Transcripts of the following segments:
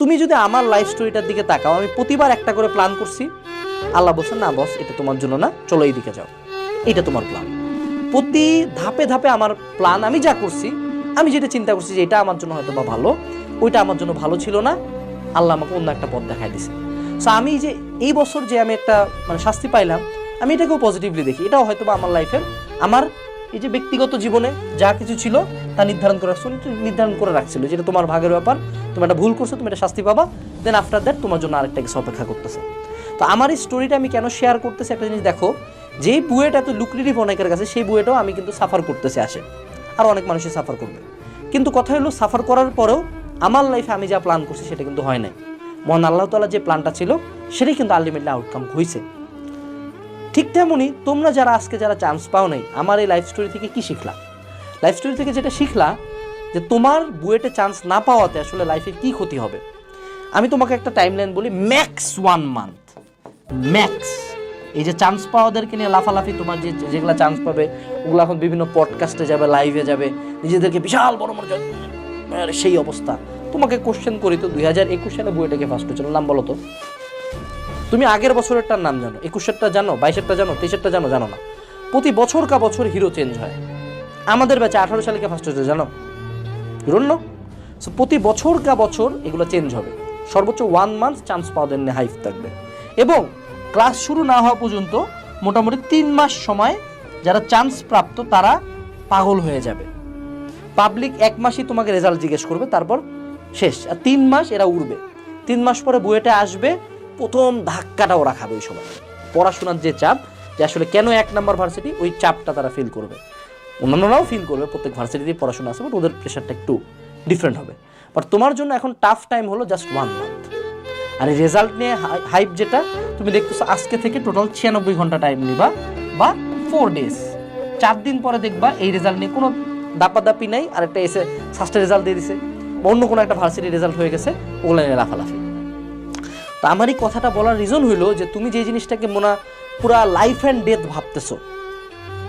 তুমি যদি আমার লাইফ স্টোরিটার দিকে তাকাও, আমি প্রতিবার একটা করে প্ল্যান করছি। আল্লাহ বলছে, না বস এটা তোমার জন্য না, চলো এই দিকে যাও। এটা তোমার প্ল্যান প্রতি ধাপে ধাপে আমার প্ল্যান আমি যা করছি, আমি যেটা চিন্তা করছি যে এটা আমার জন্য হয়তো বা ভালো, ওইটা আমার জন্য ভালো ছিল না, আল্লাহ আমাকে অন্য একটা পথ দেখাই দিছে। সো আমি যে এই বছর যে আমি একটা মানে শাস্তি পাইলাম, আমি এটাকেও পজিটিভলি দেখি। এটাও হয়তো বা আমার লাইফের আমার এই যে ব্যক্তিগত জীবনে যা কিছু ছিল তা নির্ধারণ করে রাখছিল নির্ধারণ করে রাখছিল যেটা তোমার ভাগের ব্যাপার, তুমি একটা ভুল করছ, তুমি একটা শাস্তি পাবা দেন আফটার দ্যাট তোমার জন্য আরেকটা কিছু অপেক্ষা করতেছে। তো আমার এই স্টোরিটা আমি কেন শেয়ার করতেছি একটা জিনিস দেখো যেই বুয়েট এত লুক্রেটিভ অনেকের কাছে, সেই বুয়েটাও আমি কিন্তু সাফার করতেছি আসে। আর অনেক মানুষই সাফার করবে। কিন্তু কথা হলো সাফার করার পরেও আমার লাইফে আমি যা প্ল্যান করছি সেটা কিন্তু হয় নাই। মহান আল্লাহ তালা যে প্ল্যানটা ছিল, সেটাই কিন্তু আলটিমেটলি আউটকাম হয়েছে ঠিক তেমনই তোমরা যারা আজকে যারা চান্স পাও নাই, আমার এই লাইফ স্টোরি থেকে কি শিখলা? লাইফ স্টোরি থেকে যেটা শিখলা, যে তোমার বুয়েটে চান্স না পাওয়াতে আসলে লাইফে কি ক্ষতি হবে? আমি তোমাকে একটা টাইম লাইন বলি ম্যাক্স ওয়ান মান্থ ম্যাক্স এই যে চান্স পাওয়াদেরকে নিয়ে লাফালাফি, তোমার যে যেগুলো চান্স পাবে, ওগুলো এখন বিভিন্ন পডকাস্টে যাবে লাইভে যাবে, নিজেদেরকে বিশাল বড় বড় সেই অবস্থা। তোমাকে কোশ্চেন করি তো, দুই হাজার একুশ সালে বইটাকে ফার্স্ট হয়েছিল, নাম বলো তো। তুমি আগের বছরেরটার নাম জানো, একুশেরটা জানো, বাইশেরটা জানো, তেইশেরটা জানো জানো না। প্রতি বছর কা বছর হিরো চেঞ্জ হয়। আমাদের ব্যাচে আঠারো সালে কে ফার্স্ট হয়েছে জানো? নো সো প্রতি বছর কা বছর এগুলো চেঞ্জ হবে। সর্বোচ্চ ওয়ান মান্থ চান্স পাওয়াদের নিয়ে হাইফ থাকবে। এবং ক্লাস শুরু না হওয়া পর্যন্ত মোটামুটি তিন মাস সময় যারা চান্স প্রাপ্ত তারা পাগল হয়ে যাবে। পাবলিক এক মাসই তোমাকে রেজাল্ট জিজ্ঞেস করবে, তারপর শেষ। আর তিন মাস এরা উড়বে। তিন মাস পরে বুয়েটে আসবে, প্রথম ধাক্কাটা ওরা খাবে ওই সময়। পড়াশোনার যে চাপ, যে আসলে কেন এক নাম্বার ভার্সিটি ওই চাপটা তারা ফিল করবে। অন্যান্যরাও ফিল করবে, প্রত্যেক ভার্সিটিতেই পড়াশোনা আছে বাট ওদের প্রেশারটা একটু ডিফারেন্ট হবে। বাট তোমার জন্য এখন টাফ টাইম হলো জাস্ট ওয়ান মান্থ আর এই রেজাল্ট নিয়ে হাইপ যেটা, তুমি দেখতেছো আজকে থেকে টোটাল ছিয়ানব্বই ঘণ্টা টাইম নিবা, বা ফোর ডেজ চার দিন পরে দেখবা এই রেজাল্ট নিয়ে কোনো দাপাদাপি নাই, আর একটা এসে ফার্স্টে রেজাল্ট দিয়ে দিছে অন্য কোনো একটা ভার্সিটি রেজাল্ট হয়ে গেছে, ওগুলো নিয়ে লাফালাফি। তো আমার এই কথাটা বলার রিজন হইল যে তুমি যে জিনিসটাকে মনে, পুরা লাইফ অ্যান্ড ডেথ ভাবতেছো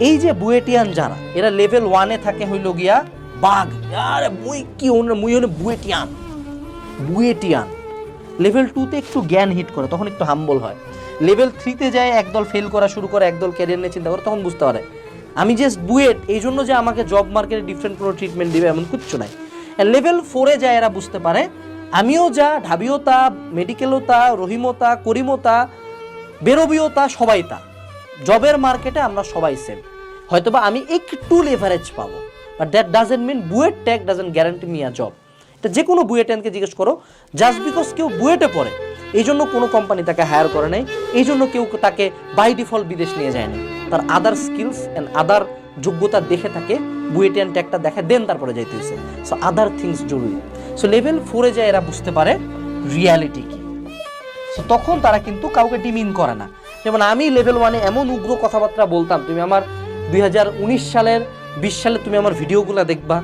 এই যে বুয়েটিয়ান যারা, এরা লেভেল ওয়ানে থাকে হইল গিয়া বাঘ। আরে মুই কি মুই হলো বুয়েটিয়ান। বুয়েটিয়ান। লেভেল টুতে একটু জ্ঞান হিট করে, তখন একটু হাম্বল হয়। লেভেল থ্রিতে যায়, একদল ফেল করা শুরু করে, একদল ক্যারিয়ার নিয়ে চিন্তা করে, তখন বুঝতে পারে। আমি জাস্ট বুয়েট, এই জন্য যে আমাকে জব মার্কেটে ডিফারেন্ট কোনো ট্রিটমেন্ট দিবে এমন কিচ্ছু নাই। লেভেল ফোরে যায়, এরা বুঝতে পারে, আমিও যা, ঢাবিও তা মেডিকেলও তা, রহিমও তা, করিমও বেরোবিও তা, সবাই তা। জবের মার্কেটে আমরা সবাই সেম হয়তোবা আমি একটু লেভারেজ পাবো but that doesn't mean BUET tag doesn't guarantee me a job এটা যে কোনো বুয়েটেনকে জিজ্ঞেস করো জাস্ট বিকজ কেউ বুয়েটে পড়ে, এই জন্য কোনো কোম্পানি তাকে হায়ার করে নাই, এই জন্য কেউ তাকে বাই ডিফল্ট বিদেশ নিয়ে যায়নি তার আদার স্কিলস অ্যান্ড আদার যোগ্যতা দেখে তাকে বুয়েটিয়ান ট্যাগটা দেখে দেন তারপরে যাইতে হয়েছে সো আদার থিংস জরুরি। সো লেভেল ফোরে যায় এরা বুঝতে পারে রিয়ালিটি কি। সো তখন তারা কিন্তু কাউকে ডিমিন করে না। যেমন আমি লেভেল ওয়ানে এমন উগ্র কথাবার্তা বলতাম, তুমি আমার দুই হাজার উনিশ সালের বিশ সালে তুমি আমার ভিডিওগুলো দেখবা,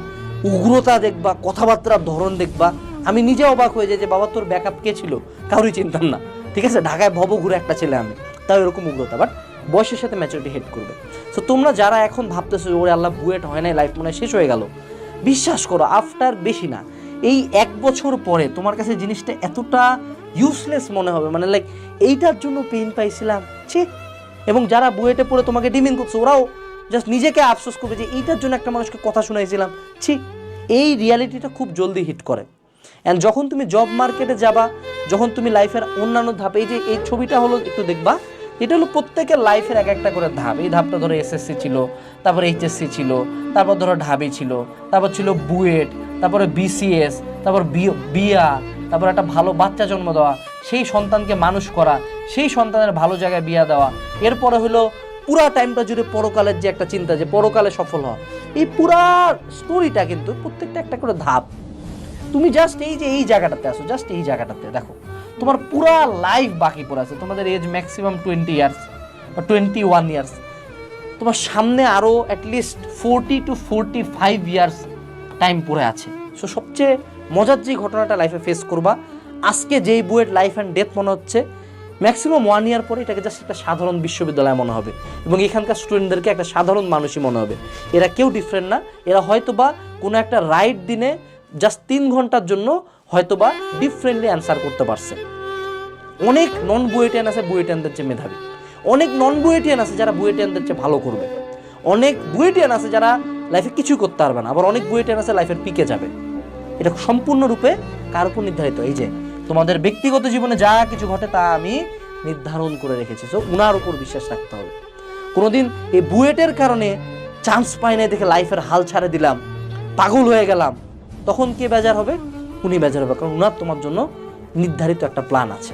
উগ্রতা দেখবা, কথাবার্তার ধরন দেখবা। আমি নিজে অবাক হয়ে যাই যে বাবা, তোর ব্যাকআপ কে ছিল? কারোই চিনতাম না। ঠিক আছে? ঢাকায় ভব ঘুরে একটা ছেলে আমি, তাও এরকম উগ্রতা বাট বয়সের সাথে ম্যাচুরিটি হেড করবে। সো তোমরা যারা এখন ভাবতেছো ওরে আল্লাহ, বুয়েট হয় নাই লাইফ মনে শেষ হয়ে গেল। বিশ্বাস করো আফটার বেশি না। এই এক বছর পরে তোমার কাছে জিনিসটা এতটা ইউজলেস মনে হবে। মানে লাইক এইটার জন্য পেইন পাইছিলাম। ছি। এবং যারা বুয়েটে পড়ে তোমাকে ডিমিন করছে, ওরাও জাস্ট নিজেকে আফসোস করবে যে এইটার জন্য একটা মানুষকে কথা শুনাইছিলাম। ছি। এই রিয়ালিটিটা খুব জলদি হিট করে। অ্যান্ড যখন তুমি জব মার্কেটে যাবা, যখন তুমি লাইফের অন্যান্য ধাপে, এই যে এই ছবিটা হলো একটু দেখবা, এটা হলো প্রত্যেকের লাইফের এক একটা করে ধাপ। এই ধাপটা ধরো এসএসসি ছিল, তারপর এইচএসসি ছিল, তারপর ধরো ঢাবি ছিল, তারপর ছিল বুয়েট, তারপরে বিসিএস তারপর বিয়া তারপর একটা ভালো বাচ্চা জন্ম দেওয়া, সেই সন্তানকে মানুষ করা, সেই সন্তানের ভালো জায়গায় বিয়া দেওয়া। এরপরে হলো পুরা টাইমটা জুড়ে পরকালের যে একটা চিন্তা, যে পরকালে সফল হওয়া। এই পুরা স্টোরিটা কিন্তু প্রত্যেকটা একটা করে ধাপ। তুমি জাস্ট এই যে এই জায়গাটাতে আসো জাস্ট এই জায়গাটাতে, দেখো। তোমার পুরা লাইফ বাকি পড়ে আছে। তোমাদের এজ ম্যাক্সিমাম টোয়েন্টি ইয়ার্স বা টোয়েন্টি ওয়ান ইয়ার্স তোমার সামনে আরও at least forty two forty five years time পড়ে আছে। সো সবচেয়ে মজার যে ঘটনাটা লাইফে ফেস করবা, আজকে যেই বুয়েট লাইফ অ্যান্ড ডেথ মনে হচ্ছে ম্যাক্সিমাম ওয়ান ইয়ার পরে এটাকে জাস্ট একটা সাধারণ বিশ্ববিদ্যালয় মনে হবে এবং এখানকার স্টুডেন্টদেরকে একটা সাধারণ মানুষই মনে হবে। এরা কেউ ডিফারেন্ট না, এরা হয়তো বা কোনো একটা রাইট দিনে জাস্ট তিন ঘণ্টার জন্য হয়তোবা ডিফারেন্টলি অ্যান্সার করতে পারছে। অনেক নন বুয়েটিয়ান আছে বুয়েটিয়ানদের চেয়ে মেধাবী। অনেক নন বুয়েটিয়ান আছে যারা বুয়েটিয়ানদের চেয়ে ভালো করবে। অনেক বুয়েটিয়ান আছে যারা লাইফে কিছু করতে পারবে না, আবার অনেক বুয়েটিয়ান আছে লাইফের পিকে যাবে। এটা সম্পূর্ণরূপে কার উপর নির্ধারিত? এই যে, তোমাদের ব্যক্তিগত জীবনে যা কিছু ঘটে তা আমি নির্ধারণ করে রেখেছি। তো উনার উপর বিশ্বাস রাখতে হবে। কোনোদিন এই বুয়েটের কারণে চান্স পাই নাই দেখে লাইফের হাল ছাড়ে দিলাম, পাগল হয়ে গেলাম। তখন কে বেজার হবে? উনি বেজার হবে। কারণ উনার তোমার জন্য নির্ধারিত একটা প্ল্যান আছে।